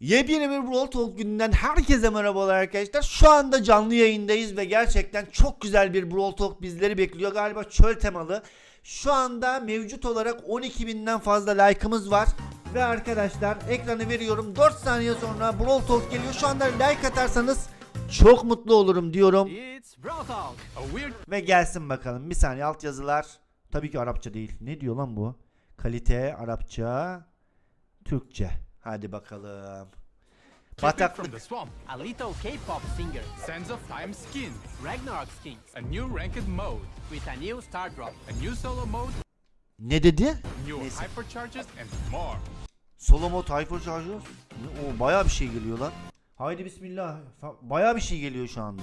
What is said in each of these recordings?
Yepyeni bir Brawl Talk gününden herkese merhabalar arkadaşlar. Şu anda canlı yayındayız ve gerçekten çok güzel bir Brawl Talk bizleri bekliyor. Galiba çöl temalı. Şu anda mevcut olarak 12.000'den fazla like'ımız var. Ve arkadaşlar ekranı veriyorum. 4 saniye sonra Brawl Talk geliyor. Şu anda like atarsanız çok mutlu olurum diyorum. Ve gelsin bakalım. Bir saniye alt yazılar. Tabii ki Arapça değil. Ne diyor lan bu? Kalite Arapça, Türkçe. Hadi bakalım. Bataklık. the swamp. A little K-pop singer, Sands of Time skins. Ragnarok skins, A new ranked mode. with a new star drop. A new solo mode. Ne dedi? New Neyse. hypercharges and more. Solomo Tayfur Charger. O bayağı bir şey geliyor lan. Haydi bismillah. Bayağı bir şey geliyor şu anda.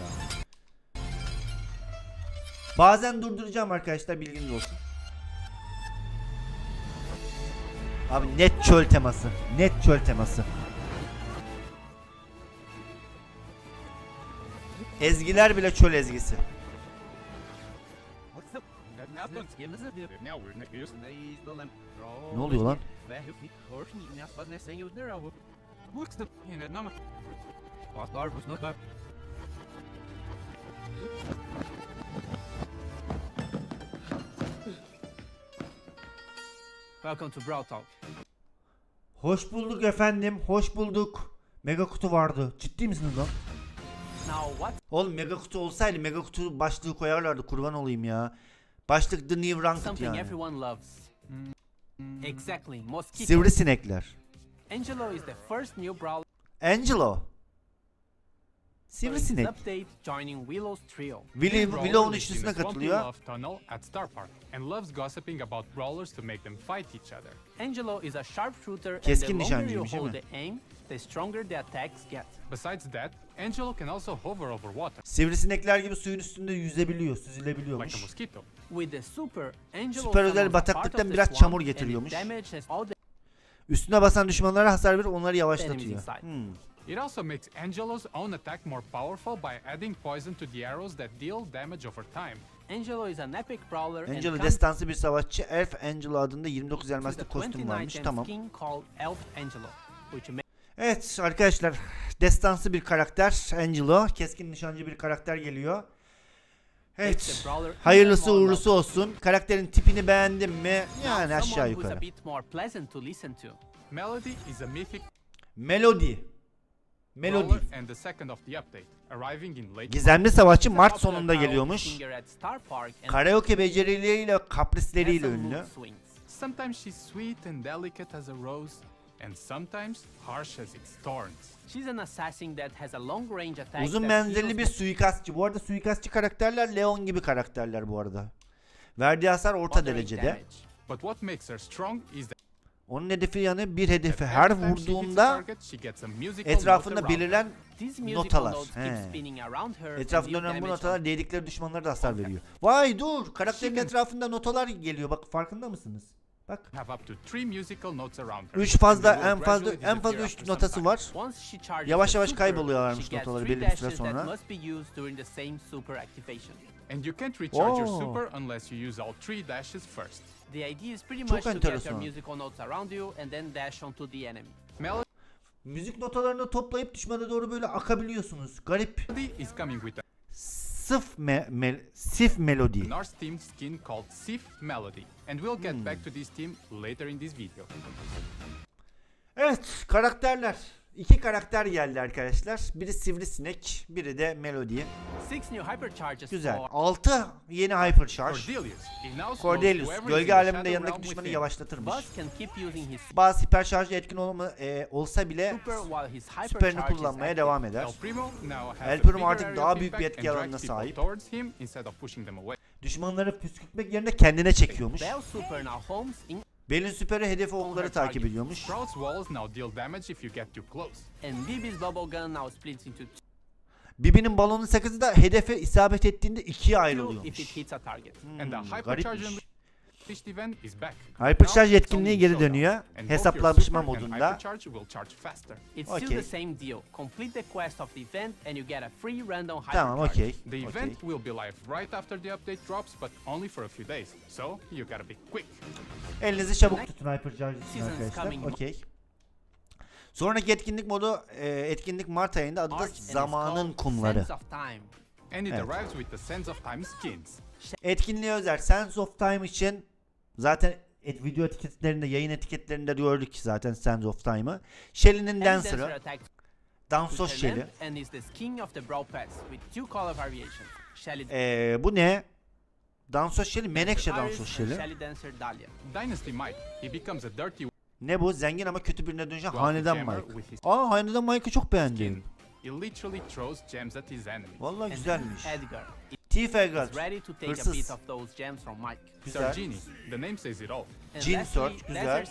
Bazen durduracağım arkadaşlar bilginiz olsun. Abi net çöl teması. Net çöl teması. Ezgiler bile çöl ezgisi. Ne oluyor lan? Welcome to Brawl Talk. Hoş bulduk efendim. Hoş bulduk. Mega kutu vardı. Ciddi misiniz lan? Now what? Oğlum mega kutu olsaydı mega kutu başlığı koyarlardı kurban olayım ya. Başlık The New Ranked Something yani. everyone loves. Exactly, Mosquito. Sivrisinekler. Angelo is the first new Brawl. Angelo. Sivrisinek. Update joining Willow's trio. Willy, Willow'un üçlüsüne katılıyor. love tunnel at Star Park and loves gossiping about brawlers to make them fight each other. Angelo is a sharpshooter, and Keskin the longer you nişancıymış, değil hold mi? the aim, the stronger the attacks get. Besides that, Angelo can also hover over water, Sivrisinekler gibi suyun üstünde yüzebiliyor, like a süzülebiliyormuş. mosquito. With the super, Angelo Süper özel bataklıktan biraz çamur getiriyormuş. damages all the Üstüne basan düşmanlara hasar verir, onları Enemies yavaşlatıyor. Hmm. It also makes Angelo's own attack more powerful by adding poison to the arrows that deal damage over time. Angelo is an epic brawler and Angelo comes destansı bir savaşçı. Elf Angelo adında 29 with elmaslı kostüm 29 varmış. Tamam. Elf Angelo, Evet arkadaşlar destansı bir karakter Angelo. Keskin nişancı bir karakter geliyor. Evet. Hayırlısı uğurlusu olsun. Karakterin tipini beğendim mi? Yani aşağı yukarı. Melody is a mythic Melody. Gizemli savaşçı Mart sonunda geliyormuş. Karaoke becerileriyle, kaprisleriyle ünlü. Sometimes she's sweet and delicate as a rose, and sometimes harsh as its thorns. She's an assassin that has a long range attack Uzun menzilli bir suikastçı. Bu arada suikastçı karakterler Leon gibi karakterler bu arada. Verdiği hasar orta derecede. But what makes her strong is that Onun hedefi yani bir hedefi her vurduğunda etrafında belirlen Notalar, he. etrafında dönen bu notalar değdikleri düşmanlara da hasar veriyor. Vay dur karakterin etrafında notalar geliyor bak farkında mısınız? Bak have up to three musical notes around her. 3 fazla en fazla en fazla disappear 3 after some notası var. Yavaş yavaş kayboluyorlarmış notaları belli bir süre sonra. And you can't recharge your Oh. super unless you use all three dashes first. The idea is pretty Çok much to get your enteresan. musical notes around you and then dash onto the enemy. Melody Müzik notalarını toplayıp düşmana doğru böyle akabiliyorsunuz. Garip. is coming with Sıf me, mel, sif melodi. a Norse themed skin called Sif Melody, and we'll get Hmm. back to this theme later in this video. Evet karakterler. İki karakter geldi arkadaşlar. Biri sivrisinek, biri de hypercharges Güzel. for 6 yeni hypercharge. Cordelius. Gölge aleminde yanındaki düşmanı yavaşlatırmış. Bazı hiper şarjı etkin olma, e, olsa bile süperini kullanmaya devam eder. El Primo artık daha büyük bir etki alanına sahip. Düşmanları püskürtmek yerine kendine çekiyormuş. Belin süperi hedefi okları takip ediyormuş. Sprout's walls now deal damage if you get too close. and Bibi's bubble gun now splits into Bibi'nin balonun sakızı da hedefe isabet ettiğinde ikiye ayrılıyormuş. Hmm, garipmiş. Hypercharge Now it's etkinliği only geri dönüyor. Hesaplaşma modunda. Okay. Tamam okey. The Okey. event will be live right after the update drops, but only for a few days. So you gotta be quick. Elinizi çabuk tutun hypercharge için arkadaşlar. Okey. Sonraki etkinlik modu e, etkinlik Mart ayında adı da zamanın kumları. Evet. arrives with the Sense of Time skins. Etkinliğe özel Sense of Time için zaten et, video etiketlerinde, yayın etiketlerinde gördük zaten Sense of Time'ı. Shelly'nin Dancer'ı, Dansos Shelly. Ee, bu ne? Dansos Shelly, Menekşe Dansos Shelly. Shelly Dancer Dahlia. Dynasty Mike, he becomes a dirty Ne bu? Zengin ama kötü birine dönüşen Hanedan Mike. Aa Hanedan Mike'ı çok beğendim. Vallahi güzelmiş. A Hırsız. bit of those gems from Mike. Güzel. Sir Genie, the name says it all. Search, güzel.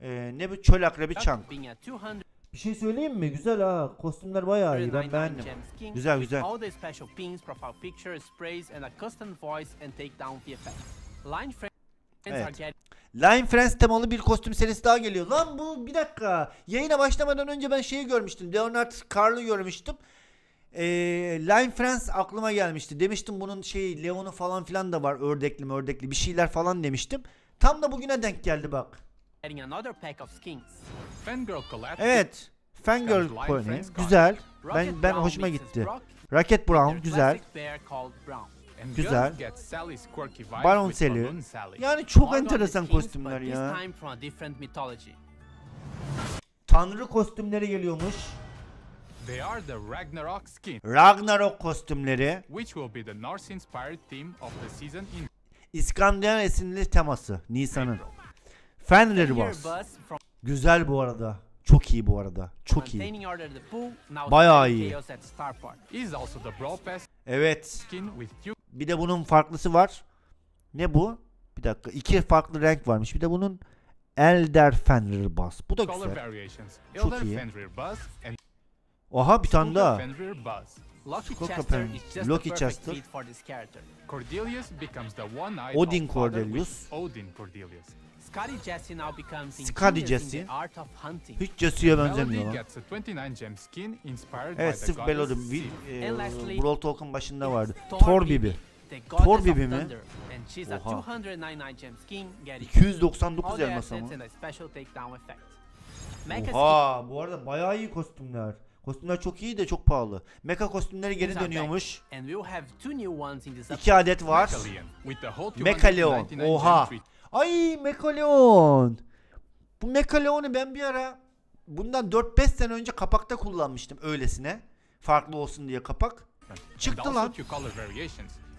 Ee, ne bu? Çöl Akrebi Chunk. being a 200 Bir şey söyleyeyim mi? Güzel ha. Kostümler bayağı iyi. Ben 99 beğendim. Güzel, güzel. all the special pins, profile pictures, sprays, and a custom voice and takedown VFX. Line Evet. Line Friends temalı bir kostüm serisi daha geliyor. Lan bu bir dakika. Yayına başlamadan önce ben şeyi görmüştüm. Leonard Carl'ı görmüştüm. Ee, Line Friends aklıma gelmişti. Demiştim bunun şey Leon'u falan filan da var. Ördekli ördekli bir şeyler falan demiştim. Tam da bugüne denk geldi bak. Evet. Fangirl Pony. Güzel. Ben ben hoşuma gitti. Rocket Brown güzel. Güzel. Baron Sally. Yani çok enteresan kostümler ya. Tanrı kostümleri geliyormuş. They are the Ragnarok skin, Ragnarok kostümleri. which will be the Norse-inspired theme of the season in İskandinav esinli teması Nisan'ın. Fenrir from Güzel bu arada. Çok iyi bu arada. Çok iyi. Bayağı iyi. chaos at Star Park. is also the Brawl Pass Evet. skin with cute Bir de bunun farklısı var. Ne bu? Bir dakika. İki farklı renk varmış. Bir de bunun Elder Fenrir Boss. Bu da color güzel. variations. Çok Elder iyi. Fenrir Buzz and Oha bir tane daha. Fenrir Buzz. Lucky Skullka Chester Odin Cordelius. with Odin Cordelius. Scotty Jesse now becomes Scotty Jesse. the art of hunting. Hiç Jesse'ye benzemiyor lan. gets a 29 gem skin inspired Evet by the sırf. Sif. E, Brawl Talk'un başında vardı. Thor Bibi. Thor Bibi mi? Oha. 299 gem skin getting 299 all the elmas ama. assets and a special takedown effect. Mecha Oha bu arada bayağı iyi kostümler. Kostümler çok iyi de çok pahalı. Mecha kostümleri geri dönüyormuş. İki adet var. 299 gem Oha. Ay Mekaleon. Bu Mekaleon'u ben bir ara bundan 4-5 sene önce kapakta kullanmıştım öylesine. Farklı olsun diye kapak. Çıktı lan.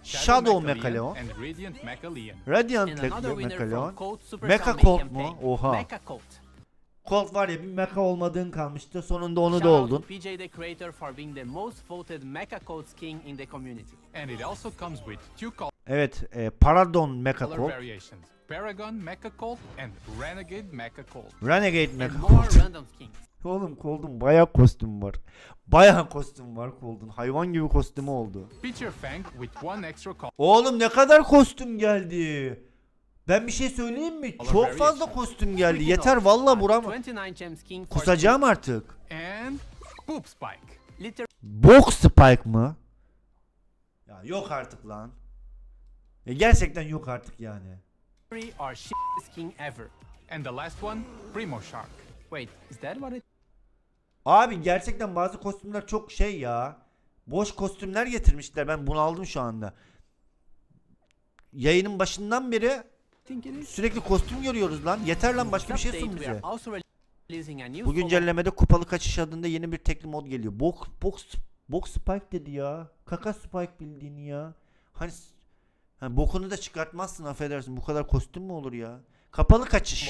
Shadow Mechaleon Radiant Mechaleon. Mecha Colt mu? Oha. Colt. Var ya bir mecha olmadığın kalmıştı. Sonunda onu da oldun. PJ the creator for being the most voted Mecha Colt skin in the community. And it also comes with two color Evet, e, Paradon Mecha Colt. Paragon Mecha Colt and Renegade Mecha Colt. Renegade Mecha Colt. Oğlum Colt'un bayağı kostüm var. Bayağı kostüm var Colt'un. Hayvan gibi kostümü oldu. Feature Fang with one extra color Oğlum ne kadar kostüm geldi. Ben bir şey söyleyeyim mi? Çok fazla kostüm geldi. Yeter valla a buram. 29 gem skin for Kusacağım artık. Box Spike mı? Ya yok artık lan. Ya gerçekten yok artık yani. shit skin ever. And the last one, Primo Shark. Wait, is that what it Abi gerçekten bazı kostümler çok şey ya. Boş kostümler getirmişler. Ben bunaldım şu anda. Yayının başından beri? Sürekli kostüm görüyoruz lan. Yeter lan başka bir şey sun bize. Bu güncellemede kupalı kaçış adında yeni bir tekli mod geliyor. Box box box spike dedi ya. Kaka spike bildiğin ya. Hani ha, bokunu da çıkartmazsın affedersin. Bu kadar kostüm mü olur ya? Kapalı kaçış.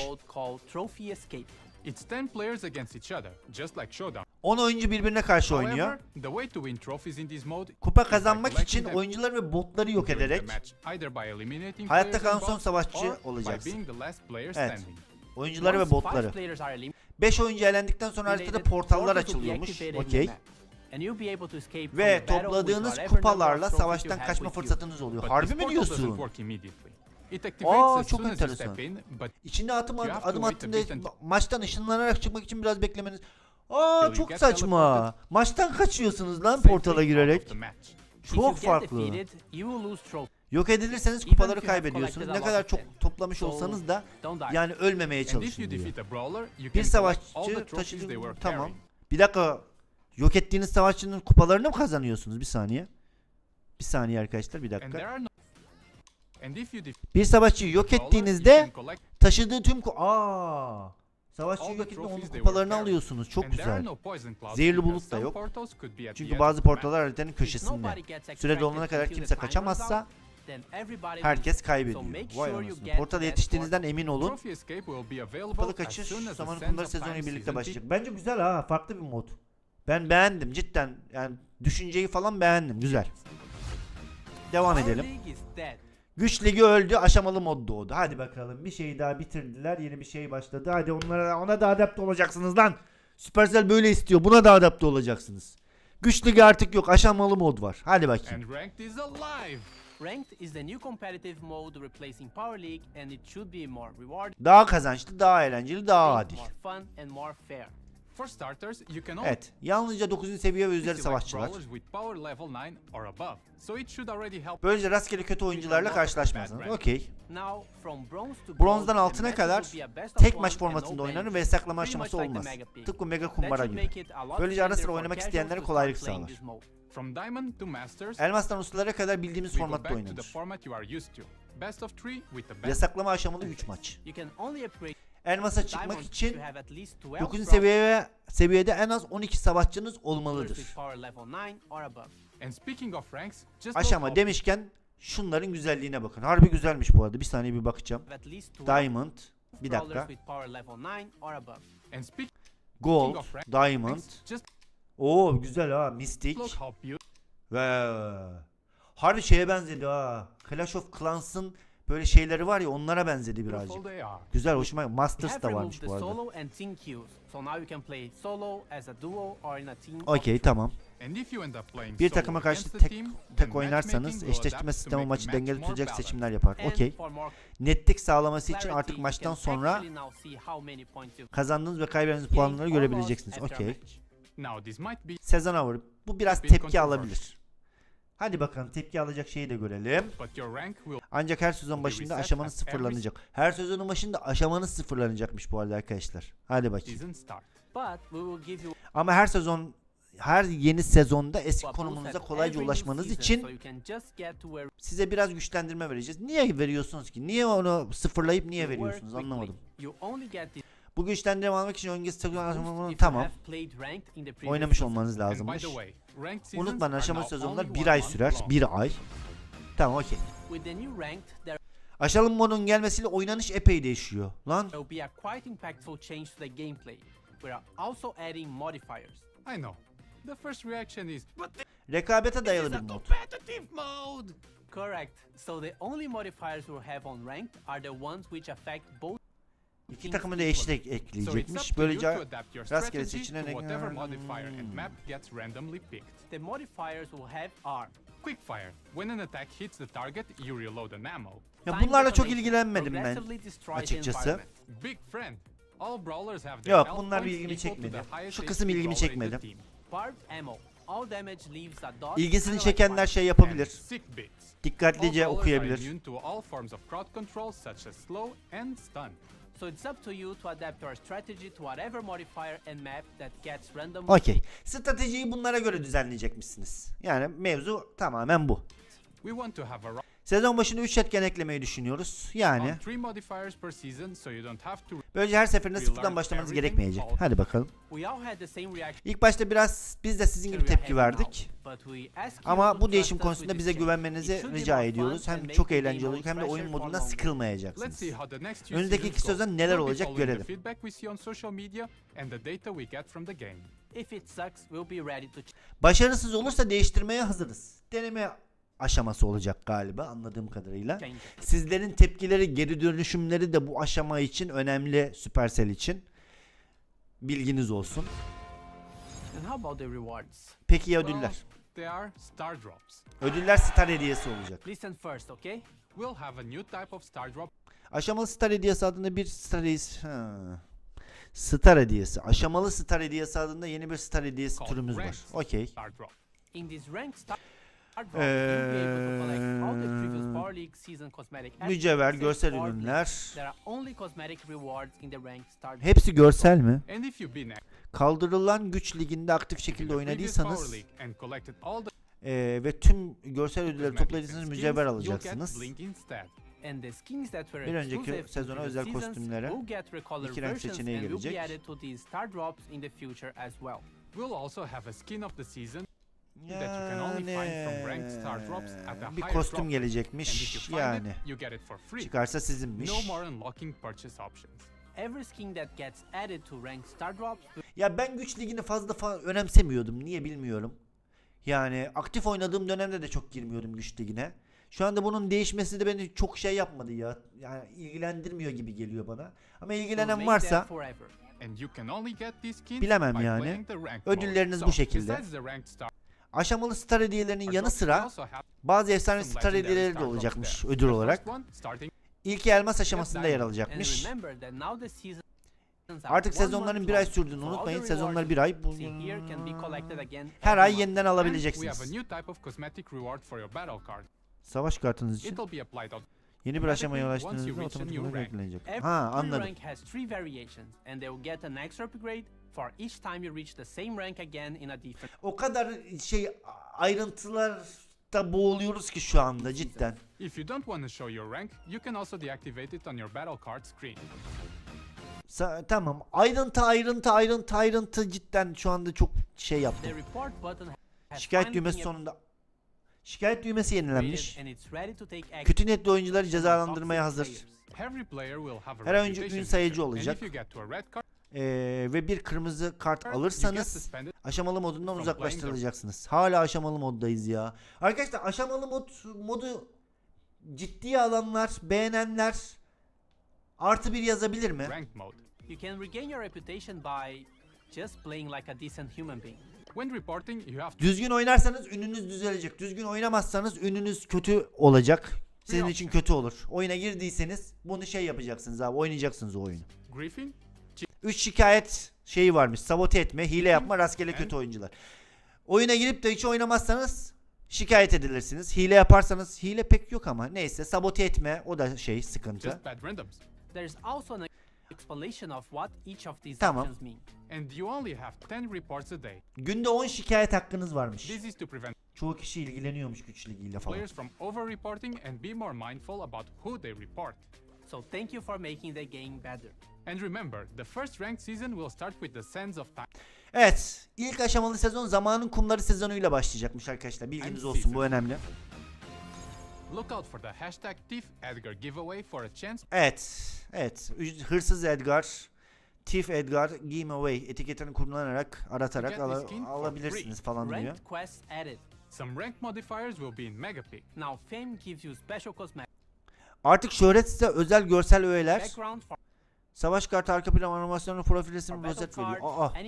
It's 10 players against each other, just like Showdown. 10 oyuncu birbirine karşı oynuyor. However, the way to win trophies in this mode Kupa kazanmak için them oyuncular ve botları yok ederek match, either by eliminating hayatta kalan son savaşçı or by olacaksın. being the last player Evet. standing. oyuncuları ve botları. players are eliminated, 5 oyuncu elendikten sonra haritada portallar açılıyormuş. Okey. map. And you'll be able to escape from Ve topladığınız kupalarla savaştan kaçma fırsatınız oluyor. Harbi mi diyorsun? Aa çok enteresan. İçine atım adım attığında maçtan ışınlanarak çıkmak için biraz beklemeniz. Aa çok saçma. Maçtan kaçıyorsunuz lan portala girerek. Çok farklı. Yok edilirseniz kupaları kaybediyorsunuz. Ne kadar çok toplamış olsanız da yani ölmemeye çalışın diyor. Bir savaşçı were tamam. Bir dakika. Yok ettiğiniz savaşçının kupalarını mı kazanıyorsunuz? Bir saniye. Bir saniye arkadaşlar bir dakika. Bir savaşçıyı yok ettiğinizde taşıdığı tüm ku Aa! Savaşçıyı yok ettiğinde onun kupalarını alıyorsunuz. Çok güzel. Zehirli bulut da yok. Çünkü bazı portalar haritanın köşesinde. Süre dolana kadar kimse kaçamazsa herkes kaybediyor. Vay anasını. Portala yetiştiğinizden emin olun. Kupalı kaçış Sands Kumları sezonu birlikte başlayacak. Bence güzel ha. Farklı bir mod. Ben beğendim cidden. Yani düşünceyi falan beğendim. Güzel. Devam edelim. Güç ligi öldü. Aşamalı mod doğdu. Hadi bakalım. Bir şeyi daha bitirdiler. Yeni bir şey başladı. Hadi onlara ona da adapte olacaksınız lan. Supercell böyle istiyor. Buna da adapte olacaksınız. Güç ligi artık yok. Aşamalı mod var. Hadi bakayım. And ranked is alive. Ranked is the new competitive mode replacing Power League and it should be more rewarding, Daha kazançlı, daha eğlenceli, daha adil. more fun and more fair. For starters, you can only Evet. Yalnızca 9. seviye ve üzeri savaşçılar. brawlers with power level 9 or above. So it should already help Böylece rastgele kötü oyuncularla karşılaşmazsınız. Okey. Now from bronze to Bronzdan gold, altına kadar matches will be a best of tek maç formatında oynanır ve Pretty aşaması olmaz. Tıpkı Mega Kumbara gibi. make it a lot Böylece ara easier sıra oynamak isteyenlere kolaylık sağlar. this mode. From Diamond to Masters. Elmastan ustalara kadar bildiğimiz formatta oynanır. format you are used to. Best of 3 with the best Yasaklama aşamalı 3 maç. Elmasa çıkmak için you have at least 12 9. bronze seviyeye seviyede en az 12 savaşçınız olmalıdır. with power level 9 or above. And speaking of ranks, just note Aşama demişken şunların güzelliğine bakın. Harbi güzelmiş bu arada. Bir saniye bir bakacağım. Have at least 12 Diamond, bir dakika. with power level 9 or above. and speaking Gold, Diamond. Oo güzel ha. Mystic. Ve harbi şeye benzedi ha. Clash of Clans'ın böyle şeyleri var ya onlara benzedi birazcık. Güzel hoşuma Masters da varmış bu arada. Okey tamam. Bir takıma karşı tek tek oynarsanız eşleştirme sistemi maçı dengeli tutacak seçimler yapar. Okey. Netlik sağlaması için artık maçtan sonra kazandığınız ve kaybettiğiniz puanları görebileceksiniz. Okey. Sezon Hour. Bu biraz tepki alabilir. Hadi bakalım tepki alacak şeyi de görelim. Ancak her sezon başında aşamanız sıfırlanacak. Her sezonun başında aşamanız sıfırlanacakmış bu arada arkadaşlar. Hadi bakayım. Ama her sezon her yeni sezonda eski konumunuza kolayca ulaşmanız için size biraz güçlendirme vereceğiz. Niye veriyorsunuz ki? Niye onu sıfırlayıp niye veriyorsunuz? Anlamadım. Bu güçlendirme almak için if you tamam. Oynamış olmanız lazımmış. Unutmayın aşama sezonlar bir ay sürer. Bir ay. Tamam okey. Aşalım modun gelmesiyle oynanış epey değişiyor. Lan rekabete dayalı bir mod. Correct. So the only modifiers we have on ranked are the ones which affect both İki takımı da eşit ek- ekleyecekmiş. Böylece rastgele Hmm. randomly picked. The modifiers we have are Quickfire. When an attack hits the target, you reload an ammo. ya bunlarla çok ilgilenmedim ben. açıkçası. environment. Big friend. All brawlers have their Yok bunlar ilgimi çekmedi. Şu kısım ilgimi çekmedi. İlgisini çekenler şey yapabilir. Dikkatlice okuyabilir. İmmune to all forms of crowd control such as slow and stun. So it's up to you to adapt your strategy to whatever modifier and map that gets randomly Okey. Stratejiyi bunlara göre düzenleyecekmişsiniz. Yani mevzu tamamen bu. Sezon başında 3 etken eklemeyi düşünüyoruz. Yani böylece her seferinde sıfırdan başlamanız gerekmeyecek. Hadi bakalım. İlk başta biraz biz de sizin gibi tepki verdik. Ama bu değişim konusunda bize güvenmenizi rica ediyoruz. Hem çok eğlenceli olacak hem de oyun fresher for modunda Let's longer. sıkılmayacaksınız. Önündeki iki sezon neler olacak görelim. Başarısız olursa değiştirmeye hazırız. Deneme aşaması olacak galiba anladığım kadarıyla. Sizlerin tepkileri, geri dönüşümleri de bu aşama için önemli Supercell için. Bilginiz olsun. And how about the rewards? Peki ya ödüller? they are star drops. Ödüller star hediyesi olacak. Listen first, okay? We'll have a new type of star drop Aşamalı star hediyesi adında bir star hediyesi. Ha. Star hediyesi. Aşamalı star hediyesi adında yeni bir star hediyesi türümüz var. Okey. Assets, Mücevher, görsel ürünler. Hepsi görsel mi? Kaldırılan güç liginde aktif şekilde oynadıysanız eee, ve tüm görsel ödülleri topladıysanız mücevher alacaksınız. Bir önceki sezona özel kostümlere iki renk seçeneği gelecek. added to these star drops in the future as well. We'll also have a skin of the season Yani bir kostüm drop. and if you gelecekmiş find yani. it, you get it for free. Çıkarsa sizinmiş. No more unlocking purchase options. Every skin that gets added to ranked star drops will Ya ben güç ligini fazla fa- önemsemiyordum. Niye bilmiyorum. Yani aktif oynadığım dönemde de çok girmiyordum güç ligine. Şu anda bunun değişmesi de beni çok şey yapmadı ya. Yani ilgilendirmiyor gibi geliyor bana. Ama ilgilenen varsa Bilemem yani. Ödülleriniz bu şekilde. Aşamalı star hediyelerinin yanı sıra bazı efsane star hediyeleri de olacakmış ödül olarak. İlki elmas aşamasında yer alacakmış. Artık sezonların bir ay sürdüğünü unutmayın. Sezonlar bir ay. Bu- Her ay yeniden alabileceksiniz. Savaş kartınız için yeni bir aşamaya ulaştığınızda reach a otomatik new olarak rank. eklenecek. Ha anladım. For each time you reach the same rank again in a different O kadar şey ayrıntılarda boğuluyoruz ki şu anda cidden. If you don't want to show your rank, you can also deactivate it on your battle card screen. Sa- tamam. Ayrıntı ayrıntı ayrıntı ayrıntı cidden şu anda çok şey The yaptım. report button has Şikayet düğmesi sonunda Şikayet düğmesi yenilenmiş. upgraded and it's ready to take action Kötü niyetli oyuncuları cezalandırmaya hazır. players. Every player will have a Her oyuncu gün sayıcı meter, and olacak. if you get to a red card, Ee, ve bir kırmızı kart alırsanız aşamalı modundan uzaklaştırılacaksınız. Hala aşamalı moddayız ya. Arkadaşlar aşamalı mod modu ciddiye alanlar, beğenenler artı bir yazabilir mi? Ranked mode. You can regain your reputation by just playing like a decent human being. When reporting, you have to Düzgün oynarsanız ününüz düzelecek. Düzgün oynamazsanız ününüz kötü olacak. Sizin için kötü olur. Oyuna girdiyseniz bunu şey yapacaksınız abi. Oynayacaksınız o oyunu. griefing, 3 şikayet şeyi varmış. Sabote etme, hile yapma, rastgele kötü oyuncular. Oyuna girip de hiç oynamazsanız şikayet edilirsiniz. Hile yaparsanız hile pek yok ama neyse sabote etme o da şey sıkıntı. There's also an explanation of what each of these Tamam. options mean. And you only have 10 reports a day. Günde 10 şikayet hakkınız varmış. This is to prevent Çoğu kişi ilgileniyormuş güç ligiyle falan. players from over-reporting and be more mindful about who they report. So thank you for making the game better. And remember, the first ranked season will start with the Sands of Time. Evet, ilk aşamalı sezon zamanın kumları sezonuyla başlayacakmış arkadaşlar. Bilginiz olsun bu önemli. Look out for the hashtag Thief Edgar giveaway for a chance Evet, evet. Hırsız Edgar, Thief Edgar, Giveaway etiketini kullanarak, aratarak for alabilirsiniz falan diyor. Some rank modifiers will be in Mega Peak. Now Fame gives you special cosmetics, Artık şöhret size özel görsel öğeler, savaş kartı arka plan animasyonu profil battle rozet veriyor. Aa.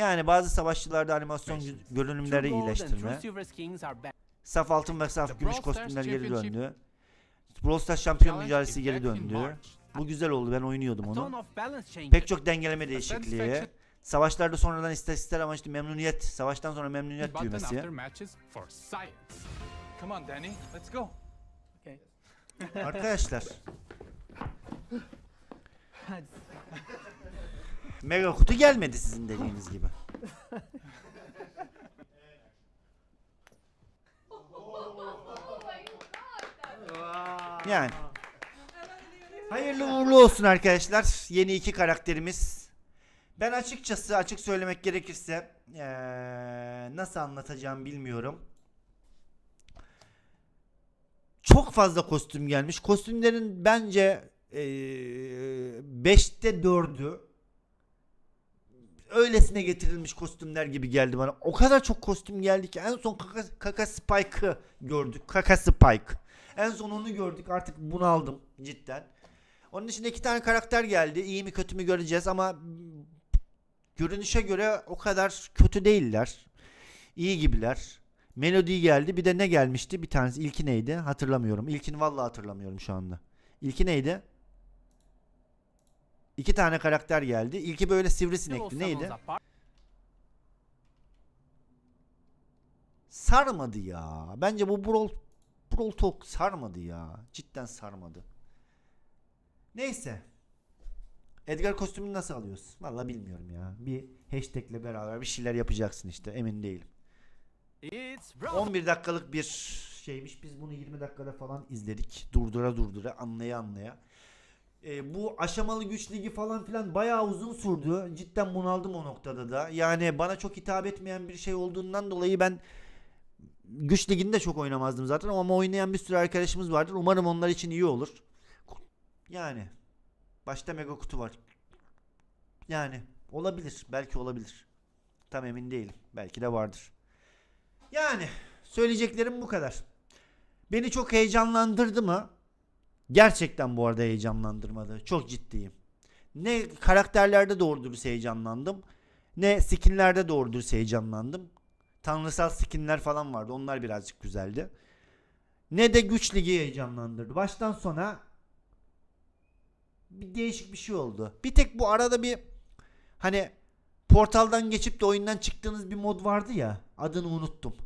Yani bazı savaşçılarda animasyon görünümleri iyileştirme. Saf altın ve saf gümüş kostümler geri döndü. Brawl Stars şampiyon mücadelesi geri döndü. Bu güzel oldu ben oynuyordum onu. Pek çok dengeleme değişikliği. Savaşlarda sonradan istatistikler amaçlı memnuniyet, savaştan sonra memnuniyet düğmesi. matches for science. Come on, Danny, let's go. Okay. Arkadaşlar. Mega kutu gelmedi sizin dediğiniz gibi. Yani. Hayırlı uğurlu olsun arkadaşlar. Yeni iki karakterimiz. Ben açıkçası açık söylemek gerekirse eee, nasıl anlatacağım bilmiyorum. Çok fazla kostüm gelmiş. Kostümlerin bence 5'te 4'ü öylesine getirilmiş kostümler gibi geldi bana. O kadar çok kostüm geldi ki en son Kaka, Kaka Spike'ı gördük. Kaka Spike. En son onu gördük. Artık bunu aldım cidden. Onun dışında iki tane karakter geldi. İyi mi kötü mü göreceğiz ama görünüşe göre o kadar kötü değiller. İyi gibiler. Melody geldi. Bir de ne gelmişti? Bir tanesi. İlki neydi? Hatırlamıyorum. İlkini vallahi hatırlamıyorum şu anda. İlki neydi? İki tane karakter geldi. İlki böyle summons Neydi? sarmadı ya. Bence bu Brawl, Brawl Talk sarmadı ya. Cidden sarmadı. Neyse. Edgar kostümünü nasıl alıyoruz? Vallahi bilmiyorum ya. Bir hashtagle beraber bir şeyler yapacaksın işte. Emin değilim. It's Brawl 11 dakikalık bir şeymiş. Biz bunu 20 dakikada falan izledik. Durdura durdura, anlaya anlaya. Ee, bu aşamalı güç ligi falan filan bayağı uzun sürdü. Cidden bunaldım o noktada da. Yani bana çok hitap etmeyen bir şey olduğundan dolayı ben güç ligini de çok oynamazdım zaten ama oynayan bir sürü arkadaşımız vardır. Umarım onlar için iyi olur. Yani başta mega kutu var. Yani olabilir. Belki olabilir. Tam emin değilim. Belki de vardır. Yani söyleyeceklerim bu kadar. Beni çok heyecanlandırdı mı? Gerçekten bu arada heyecanlandırmadı. Çok ciddiyim. Ne karakterlerde doğru dürüst heyecanlandım. Ne skinlerde doğru dürüst heyecanlandım. Tanrısal skinler falan vardı. Onlar birazcık güzeldi. Ne de güç ligi heyecanlandırdı. Baştan sona bir değişik bir şey oldu. Bir tek bu arada bir hani portaldan geçip de oyundan çıktığınız bir mod vardı ya. Adını unuttum.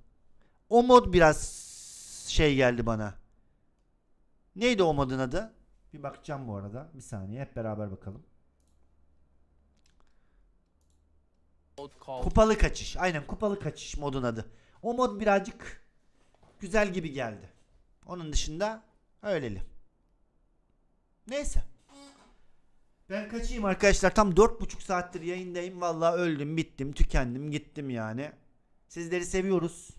O mod biraz şey geldi bana. Neydi o modun adı? Bir bakacağım bu arada. Bir saniye hep beraber bakalım. Kupalı kaçış. Aynen kupalı kaçış modun adı. O mod birazcık güzel gibi geldi. Onun dışında öyleli. Neyse. Ben kaçayım arkadaşlar. Tam 4,5 saattir yayındayım. Vallahi öldüm, bittim, tükendim, gittim yani. Sizleri seviyoruz.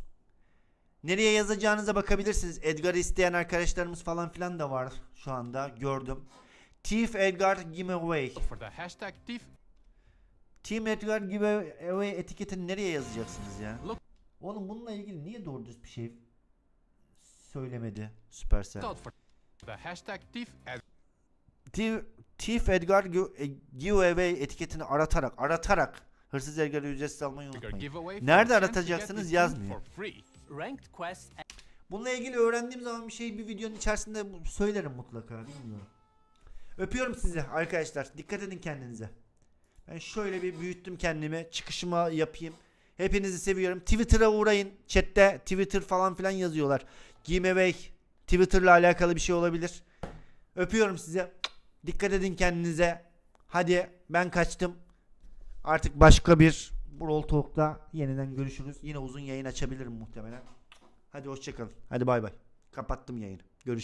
Nereye yazacağınıza bakabilirsiniz. Edgar'ı isteyen arkadaşlarımız falan filan da var şu anda. Gördüm. Thief Edgar Giveaway. For the hashtag thief Team Edgar Giveaway etiketini nereye yazacaksınız ya? Oğlum bununla ilgili niye doğru düz bir şey söylemedi Supercell? thief Thief, Thief Edgar Gi- e, Giveaway etiketini aratarak aratarak hırsız Edgar'ı ücretsiz almayı unutmayın. giveaway. Nerede aratacaksınız yazmıyor. Bununla ilgili öğrendiğim zaman bir şey bir videonun içerisinde söylerim mutlaka bilmiyorum. Öpüyorum sizi arkadaşlar. Dikkat edin kendinize. Ben şöyle bir büyüttüm kendimi. Çıkışıma yapayım. Hepinizi seviyorum. Twitter'a uğrayın. Chat'te Twitter falan filan yazıyorlar. Giveaway Twitter'la alakalı bir şey olabilir. Öpüyorum size. Dikkat edin kendinize. Hadi ben kaçtım. Artık başka bir Brawl Talk'ta yeniden görüşürüz. Yine uzun yayın açabilirim muhtemelen. Hadi hoşçakalın. Hadi bay bay. Kapattım yayını. Görüşürüz.